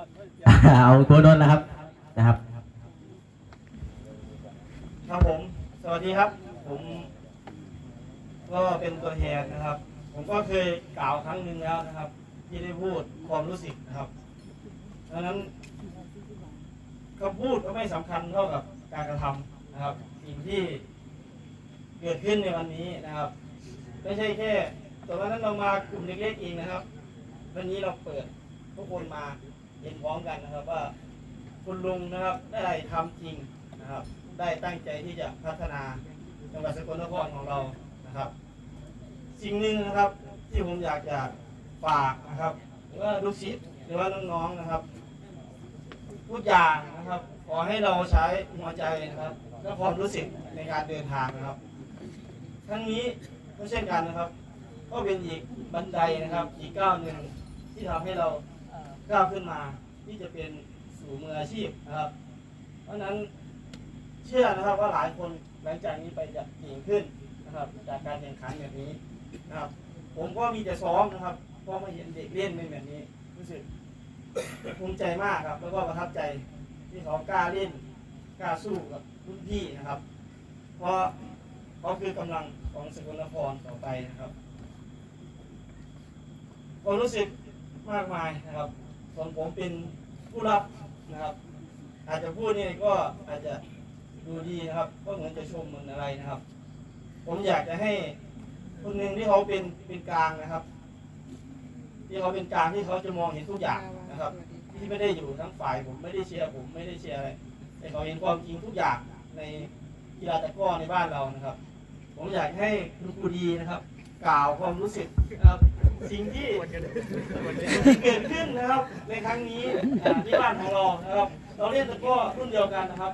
เอาโกนนท์นะครับนะครับ ครับผม สวัสดีครับ ผม ก็เป็นตัวแทนนะครับ ผมก็เคยกล่าวครั้งหนึ่งแล้วนะครับ ที่ได้พูดความรู้สึกนะครับดังนั้นคำพูดก็ไม่สำคัญเท่ากับการกระทำนะครับ สิ่งที่เกิดขึ้นในวันนี้นะครับ ไม่ใช่แค่แต่วันนั้นเรามากลุ่มเล็กๆเองนะครับ วันนี้เราเปิดทุกคนมา เห็นพร้อมกันนะครับว่า คุณลุงนะครับได้ทำจริงนะครับ ได้ตั้งใจที่จะพัฒนาจังหวัดสกลนครของเรานะครับ สิ่งหนึ่งนะครับที่ผมอยากจะฝากนะครับหรือว่าลูกศิษย์หรือว่าน้องๆนะครับทุกอย่างนะครับ ขอให้เราใช้หัวใจนะครับและความรู้สึกในการเดินทางนะครับ ทั้งนี้ก็เช่นกันนะครับ ก็เป็นอีกบันไดนะครับ อีกก้าวหนึ่งที่ทำให้เรา ก้าวขึ้นมาที่จะเป็นสู่มืออาชีพนะครับ เพราะฉะนั้นเชื่อนะครับว่าหลายคนหลังจากนี้ไปจะเก่งขึ้นนะครับ จากการแข่งขันแบบนี้นะครับ ผมก็มีแต่ซ้อมนะครับเพราะมาเห็นเด็กเล่นเป็นแบบนี้รู้สึกภูมิใจมากครับ แล้วก็ประทับใจที่เขากล้าเล่นกล้าสู้กับรุ่นพี่นะครับ เพราะเขาคือกำลังของสกลนครต่อไปนะครับก็รู้สึกมากมายนะครับ ส่วนผมเป็นผู้รับนะครับ อาจจะพูดนี่ก็อาจจะดูดีนะครับ ก็เหมือนจะชมเหมือนอะไรนะครับ ผมอยากจะให้คนหนึ่งที่เขาเป็นเป็นกลางนะครับ ที่เขาเป็นกลางที่เขาจะมองเห็นทุกอย่างนะครับ ที่ไม่ได้อยู่ทั้งฝ่ายผมไม่ได้เชียร์ผมไม่ได้เชียร์อะไรแต่เขาเห็นความจริงทุกอย่างในกีฬาตะก้อในบ้านเรานะครับ ผมอยากให้คุณครูดีนะครับ กล่าวความรู้สึกนะครับ สิ่งที่ที่เกิดขึ้นนะครับในครั้งนี้อ่าที่บ้านของเรานะครับ เราเล่นตะกร้อรุ่นเดียวกันนะครับ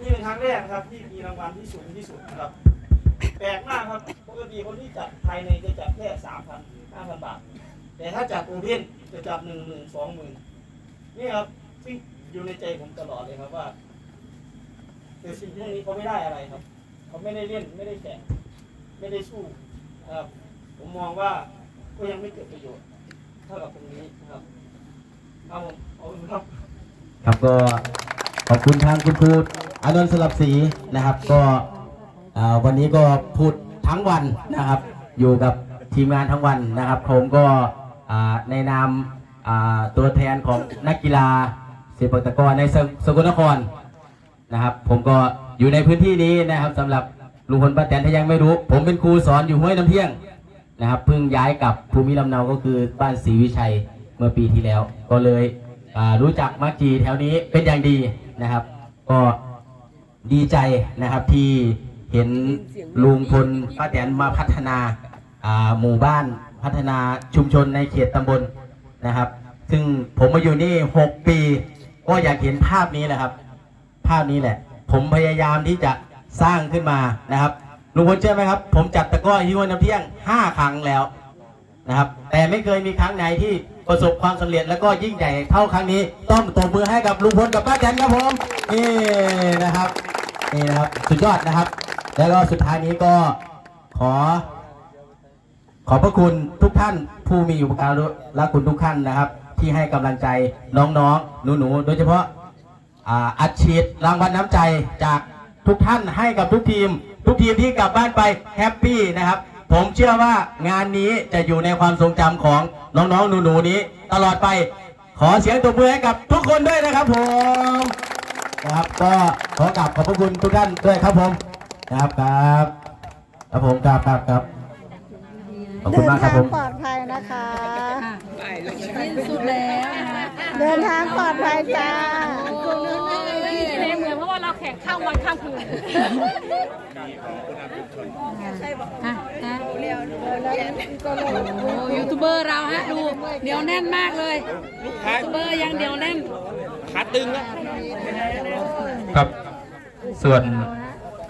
นี่เป็นครั้งแรกนะครับที่มีรางวัลที่สูงที่สุดนะครับ แปลกมากครับปกติคนที่จัดภายในจะจัดแค่สามพันห้าพันบาท แต่ถ้าจัดโอเพ่นจะจับหนึ่งหมื่นสองหมื่นนี่ครับซึ่งอยู่ในใจผมตลอดเลยครับว่าแต่สิ่งพวกนี้เขาไม่ได้อะไรครับ เขาไม่ได้เล่นไม่ได้แข่งไม่ได้สู้นะครับ ผมมองว่าก็ยังไม่เกิดประโยชน์เท่ากับตรงนี้นะครับครับผมขอบคุณครับ ครับก็ขอบคุณทางคุณครูอานนท์สลับศรีนะครับ ก็อ่าวันนี้ก็พูดทั้งวันนะครับ อยู่กับทีมงานทั้งวันนะครับ ผมก็อ่าในนามอ่าตัวแทนของนักกีฬาสีปตะกร้อในสสกลนครนะครับ ผมก็อยู่ในพื้นที่นี้นะครับสำหรับลุงพลป้าแตนถ้ายังไม่รู้ ผมเป็นครูสอนอยู่ห้วยน้ำเที่ยง นะครับเพิ่งย้ายกลับภูมิลำเนาก็คือบ้านศรีวิชัยเมื่อปีที่แล้ว ก็เลยรู้จักมักจีแถวนี้เป็นอย่างดีนะครับ ก็ดีใจนะครับที่เห็นลุงพลป้าแตนมาพัฒนาอ่าหมู่บ้านพัฒนาชุมชนในเขตตำบลนะครับ ซึ่งผมมาอยู่นี่ 6 ปี ก็อยากเห็นภาพนี้แหละครับ ภาพนี้แหละ ผมพยายามที่จะสร้างขึ้นมานะครับ ลุงพลเชื่อไหมครับ ผมจัดตะกร้อที่ห้วน้ำเที่ยง5ครั้งแล้วนะครับ แต่ไม่เคยมีครั้งไหนที่ประสบความสำเร็จแล้วก็ยิ่งใหญ่เท่าครั้งนี้ ต้องตบมือให้กับลุงพลกับป้าแตนครับผมนี่นะครับนี่นะครับสุดยอดนะครับ แล้วก็สุดท้ายนี้ก็ขอ ขอบพระคุณทุกท่านผู้มีอุปการะและคุณทุกท่านนะครับ ที่ให้กำลังใจน้องๆหนูๆโดยเฉพาะอ่าอัดฉีดรางวัลน้ำใจจากทุกท่านให้กับทุกทีม ทุกทีมที่กลับบ้านไปแฮปปี้นะครับ ผมเชื่อว่างานนี้จะอยู่ในความทรงจำของน้องๆหนูๆนี้ ตลอดไปขอเสียงตบมือให้กับทุกคนด้วยนะครับผมนะครับก็ขอกราบขอบพระคุณทุกท่านด้วยครับผมนะครับครับครับผมครับครับครับขอบคุเดิณนมากครัทาบผงมปลอดภัยนะคะ สิ้นสุดแล้วนะคะ เดินทางปลอดภัยจ้าใน ข่งข้ามวันข้ามคืนอะนะโอ้ยูทูบเบอร์เราฮะดูเดี๋ยวแน่นมากเลยยูทูบเบอร์ยังเดียวแน่นครับส่วน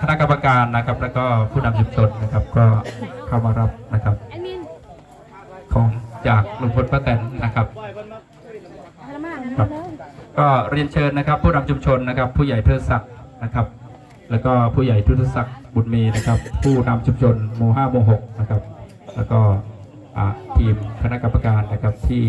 คณะกรรมการนะครับ แล้วก็ผู้นำชุมชนนะครับ ก็เข้ามารับนะครับ แอดมินของจากลุงพลป้าแตนนะครับครับก็เรียนเชิญนะครับ ผู้นำชุมชนนะครับ ผู้ใหญ่เทิดศักดิ์ นะครับ แล้วก็ผู้ใหญ่ทุตศักดิ์บุญมีนะครับ ผู้นำชุมชนหมู่ห้าหมู่หกนะครับ แล้วก็ทีมคณะกรรมการนะครับที่